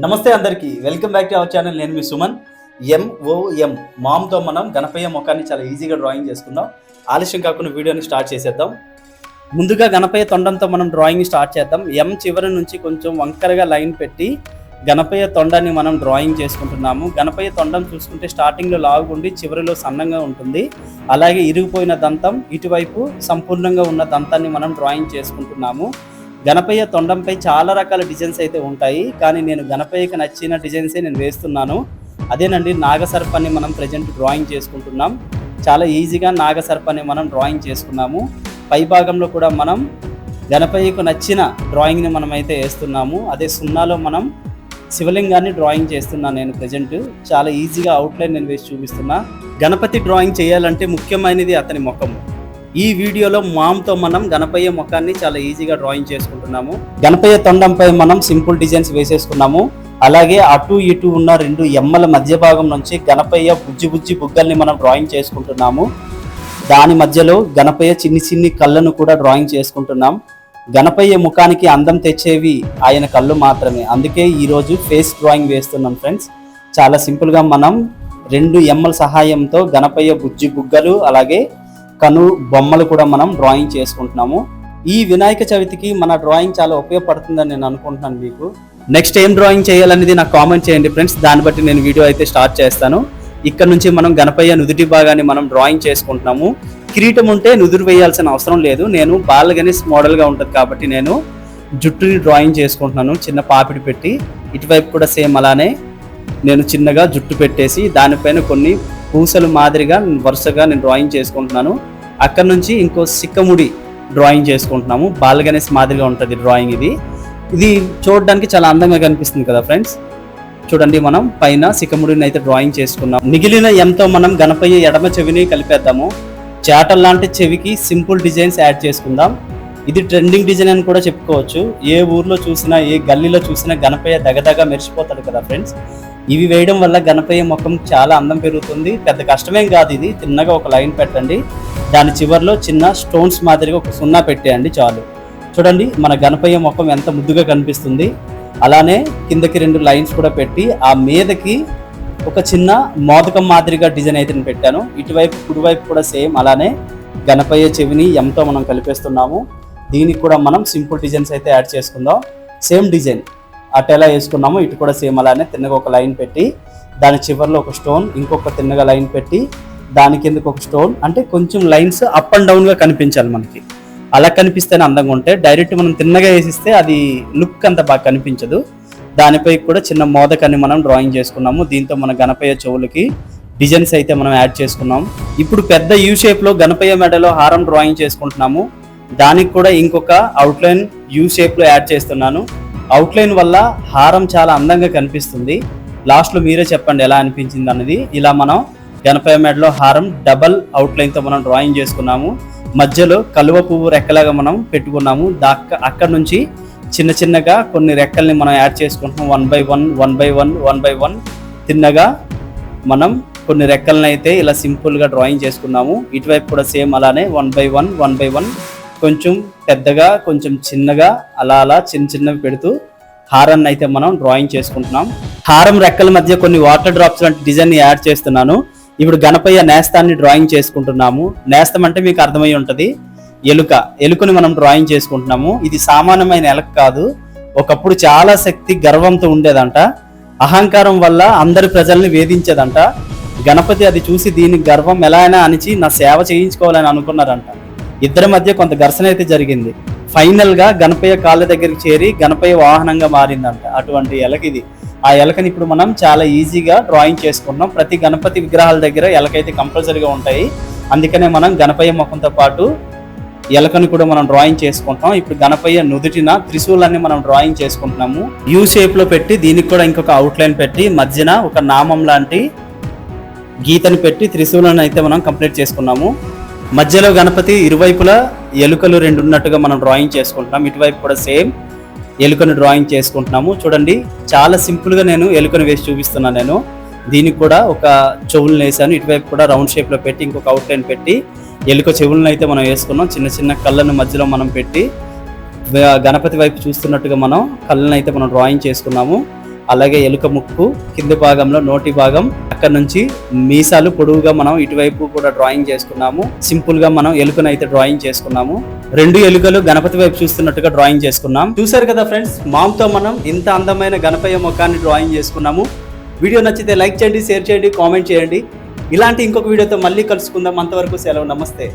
నమస్తే అందరికీ. Welcome back to our channel నేను మీ సుమన్. ఎంఓఎం మామ్తో మనం గణపయ్య ముఖాన్ని చాలా ఈజీగా డ్రాయింగ్ చేసుకుందాం. ఆలస్యం కాకుండా వీడియోని స్టార్ట్ చేసేద్దాం. ముందుగా గణపయ్య తొండంతో మనం డ్రాయింగ్ స్టార్ట్ చేద్దాం. ఎం చివరి నుంచి కొంచెం వంకరగా లైన్ పెట్టి గణపయ్య తొండాన్ని మనం డ్రాయింగ్ చేసుకుంటున్నాము. గణపయ్య తొండం చూసుకుంటే స్టార్టింగ్లో లాగుండి చివరిలో సన్నంగా ఉంటుంది. అలాగే ఇరిగిపోయిన దంతం ఇటువైపు సంపూర్ణంగా ఉన్న దంతాన్ని మనం డ్రాయింగ్ చేసుకుంటున్నాము. గణపయ్య తొండంపై చాలా రకాల డిజైన్స్ అయితే ఉంటాయి కానీ నేను గణపయ్యకి నచ్చిన డిజైన్సే నేను వేస్తున్నాను. అదేనండి నాగసర్పాన్ని మనం ప్రజెంట్ డ్రాయింగ్ చేసుకుంటున్నాం. చాలా ఈజీగా నాగసర్పాన్ని మనం డ్రాయింగ్ చేసుకున్నాము. పై భాగంలో కూడా మనం గణపయ్యకు నచ్చిన డ్రాయింగ్ని మనం అయితే వేస్తున్నాము. అదే సున్నాలో మనం శివలింగాన్ని డ్రాయింగ్ చేస్తున్నాను నేను ప్రజెంట్ చాలా ఈజీగా అవుట్లైన్ నేను వేసి చూపిస్తున్నా. గణపతి డ్రాయింగ్ చేయాలంటే ముఖ్యమైనది అతని ముఖము. ఈ వీడియోలో మామ్తో మనం గణపయ్య ముఖాన్ని చాలా ఈజీగా డ్రాయింగ్ చేసుకుంటున్నాము. గణపయ్య తొండంపై మనం సింపుల్ డిజైన్స్ వేసేసుకున్నాము. అలాగే అటు ఇటు ఉన్న రెండు ఎమ్మల మధ్య భాగం నుంచి గణపయ్య బుజ్జి బుజ్జి బుగ్గల్ని మనం డ్రాయింగ్ చేసుకుంటున్నాము. దాని మధ్యలో గణపయ్య చిన్ని చిన్ని కళ్ళను కూడా డ్రాయింగ్ చేసుకుంటున్నాం. గణపయ్య ముఖానికి అందం తెచ్చేవి ఆయన కళ్ళు మాత్రమే. అందుకే ఈరోజు ఫేస్ డ్రాయింగ్ వేస్తున్నాం ఫ్రెండ్స్. చాలా సింపుల్గా మనం రెండు ఎమ్మల సహాయంతో గణపయ్య బుజ్జి బుగ్గలు అలాగే కను బొమ్మలు కూడా మనం డ్రాయింగ్ చేసుకుంటున్నాము. ఈ వినాయక చవితికి మన డ్రాయింగ్ చాలా ఉపయోగపడుతుందని నేను అనుకుంటున్నాను మీకు. నెక్స్ట్ ఏం డ్రాయింగ్ చేయాలనేది నాకు కామెంట్ చేయండి ఫ్రెండ్స్. దాన్ని బట్టి నేను వీడియో అయితే స్టార్ట్ చేస్తాను. ఇక్కడ నుంచి మనం గణపయ్య నుదుటి భాగాన్ని మనం డ్రాయింగ్ చేసుకుంటున్నాము. కిరీటం ఉంటే నుదురు వేయాల్సిన అవసరం లేదు. నేను బాల గణేష్ మోడల్గా ఉంటుంది కాబట్టి నేను జుట్టుని డ్రాయింగ్ చేసుకుంటున్నాను. చిన్న పాపిడి పెట్టి. ఇటువైపు కూడా సేమ్ అలానే. నేను చిన్నగా జుట్టు పెట్టేసి దానిపైన కొన్ని పూసలు మాదిరిగా వరుసగా నేను డ్రాయింగ్ చేసుకుంటున్నాను. అక్కడ నుంచి ఇంకో సిక్కముడి డ్రాయింగ్ చేసుకుంటున్నాము. బాలగణేష్ మాదిరిగా ఉంటుంది డ్రాయింగ్ ఇది. ఇది చూడడానికి చాలా అందంగా కనిపిస్తుంది కదా ఫ్రెండ్స్ చూడండి మనం పైన సిక్కముడిని అయితే డ్రాయింగ్ చేసుకున్నాం మిగిలిన ఎంతో మనం గణపయ్య ఎడమ చెవిని కలిపేద్దాము. చాటల్ లాంటి చెవికి సింపుల్ డిజైన్స్ యాడ్ చేసుకుందాం. ఇది ట్రెండింగ్ డిజైన్ అని కూడా చెప్పుకోవచ్చు. ఏ ఊర్లో చూసినా ఏ గల్లీలో చూసినా గణపయ్య దగదగ మెరిసిపోతాడు కదా ఫ్రెండ్స్ ఇవి వేయడం వల్ల గణపయ్య ముఖం చాలా అందం పెరుగుతుంది. పెద్ద కష్టమేం కాదు ఇది. తిన్నగా ఒక లైన్ పెట్టండి. దాని చివర్లో చిన్న స్టోన్స్ మాదిరిగా ఒక సున్నా పెట్టేయండి చాలు. చూడండి మన గణపయ్య ముఖం ఎంత ముద్దుగా కనిపిస్తుంది. అలానే కిందకి రెండు లైన్స్ కూడా పెట్టి ఆ మీదకి ఒక చిన్న మోదకం మాదిరిగా డిజైన్ అయితే నేను పెట్టాను. ఇటువైపు కుడివైపు కూడా సేమ్ అలానే గణపయ్య చెవిని ఎంతో మనం కలిపేస్తున్నాము. దీనికి కూడా మనం సింపుల్ డిజైన్స్ అయితే యాడ్ చేసుకుందాం. Same design. అటు ఎలా వేసుకున్నామో ఇటు కూడా సేమ్ అలానే తిన్నగా ఒక లైన్ పెట్టి దాని చివర్లో ఒక స్టోన్ ఇంకొక తిన్నగా లైన్ పెట్టి దాని కిందకి ఒక స్టోన్ అంటే కొంచెం లైన్స్ అప్ అండ్ డౌన్గా కనిపించాలి మనకి. అలా కనిపిస్తేనే అందంగా ఉంటే డైరెక్ట్ మనం తిన్నగా వేసిస్తే అది లుక్ అంత బాగా కనిపించదు. దానిపై కూడా చిన్న మోదకాన్ని మనం డ్రాయింగ్ చేసుకున్నాము. దీంతో మన గణపయ్య చెవులకి డిజైన్స్ అయితే మనం యాడ్ చేసుకున్నాం. ఇప్పుడు పెద్ద యూ షేప్లో గణపయ్య మెడలో హారం డ్రాయింగ్ చేసుకుంటున్నాము. దానికి కూడా ఇంకొక అవుట్లైన్ యూ షేప్లో యాడ్ చేస్తున్నాను. అవుట్లైన్ వల్ల హారం చాలా అందంగా కనిపిస్తుంది. లాస్ట్లో మీరే చెప్పండి ఎలా అనిపించింది అన్నది. ఇలా మనం గణపయ్య మెడలో హారం డబల్ అవుట్లైన్తో మనం డ్రాయింగ్ చేసుకున్నాము. మధ్యలో కలువ పువ్వు రెక్కలాగా మనం పెట్టుకున్నాము. దాక్క అక్కడ నుంచి చిన్న చిన్నగా కొన్ని రెక్కల్ని మనం యాడ్ చేసుకుంటున్నాం. One by one one by one one by one తిన్నగా మనం కొన్ని రెక్కలను అయితే ఇలా సింపుల్గా డ్రాయింగ్ చేసుకున్నాము. ఇటువైపు కూడా సేమ్ అలానే one by one one by one కొంచెం పెద్దగా కొంచెం చిన్నగా అలా అలా చిన్న చిన్నవి పెడుతూ హారాన్ని అయితే మనం డ్రాయింగ్ చేసుకుంటున్నాం. హారం రెక్కల మధ్య కొన్ని వాటర్ డ్రాప్స్ లాంటి డిజైన్ యాడ్ చేస్తున్నాను. ఇప్పుడు గణపయ్య నేస్తాన్ని డ్రాయింగ్ చేసుకుంటున్నాము. నేస్తం అంటే మీకు అర్థమై ఉంటుంది. ఎలుక. ఎలుకని మనం డ్రాయింగ్ చేసుకుంటున్నాము. ఇది సామాన్యమైన ఎలక కాదు. ఒకప్పుడు చాలా శక్తి గర్వంతో ఉండేదంట. అహంకారం వల్ల అందరి ప్రజల్ని వేధించేదంట. గణపతి అది చూసి దీని గర్వం ఎలా అయినా అణిచి నా సేవ చేయించుకోవాలని అనుకున్నారంట. ఇద్దరి మధ్య కొంత ఘర్షణ అయితే జరిగింది. ఫైనల్గా గణపయ్య కాళ్ళ దగ్గరికి చేరి గణపయ్య వాహనంగా మారిందంట. అటువంటి ఎలక ఇది. ఆ ఎలకని ఇప్పుడు మనం చాలా ఈజీగా డ్రాయింగ్ చేసుకున్నాం. ప్రతి గణపతి విగ్రహాల దగ్గర ఎలకైతే కంపల్సరీగా ఉంటాయి. అందుకనే మనం గణపయ్య ముఖంతో పాటు ఎలకని కూడా మనం డ్రాయింగ్ చేసుకుంటాం ఇప్పుడు గణపయ్య నుదుటిన త్రిశూలాన్ని మనం డ్రాయింగ్ చేసుకుంటున్నాము. యూ షేప్లో పెట్టి దీనికి కూడా ఇంకొక అవుట్లైన్ పెట్టి మధ్యన ఒక నామం లాంటి గీతను పెట్టి త్రిశూలాన్ని అయితే మనం కంప్లీట్ చేసుకున్నాము. మధ్యలో గణపతి ఇరువైపులా ఎలుకలు రెండు ఉన్నట్టుగా మనం డ్రాయింగ్ చేసుకుంటున్నాం. ఇటువైపు కూడా సేమ్ ఎలుకను డ్రాయింగ్ చేసుకుంటున్నాము. చూడండి చాలా సింపుల్గా నేను ఎలుకను వేసి చూపిస్తున్నాను నేను. దీనికి కూడా ఒక చెవులను వేసాను ఇటువైపు కూడా రౌండ్ షేప్లో పెట్టి ఇంకొక అవుట్లైన్ పెట్టి ఎలుక చెవులను అయితే మనం వేసుకున్నాం. చిన్న చిన్న కళ్ళను మధ్యలో మనం పెట్టి గణపతి వైపు చూస్తున్నట్టుగా మనం కళ్ళను అయితే మనం డ్రాయింగ్ చేసుకున్నాము. అలాగే ఎలుక ముక్కు కింది భాగంలో నోటి భాగం అక్కడ నుంచి మీసాలు పొడవుగా మనం ఇటువైపు కూడా డ్రాయింగ్ చేసుకున్నాము. సింపుల్గా మనం ఎలుకను అయితే డ్రాయింగ్ చేసుకున్నాము. రెండు ఎలుకలు గణపతి వైపు చూస్తున్నట్టుగా డ్రాయింగ్ చేసుకున్నాం. చూసారు కదా ఫ్రెండ్స్ మామ్తో మనం ఇంత అందమైన గణపయ్య ముఖాన్ని డ్రాయింగ్ చేసుకున్నాము. వీడియో నచ్చితే లైక్ చేయండి షేర్ చేయండి కామెంట్ చేయండి. ఇలాంటి ఇంకొక వీడియోతో మళ్ళీ కలుసుకుందాం. అంతవరకు సెలవు నమస్తే.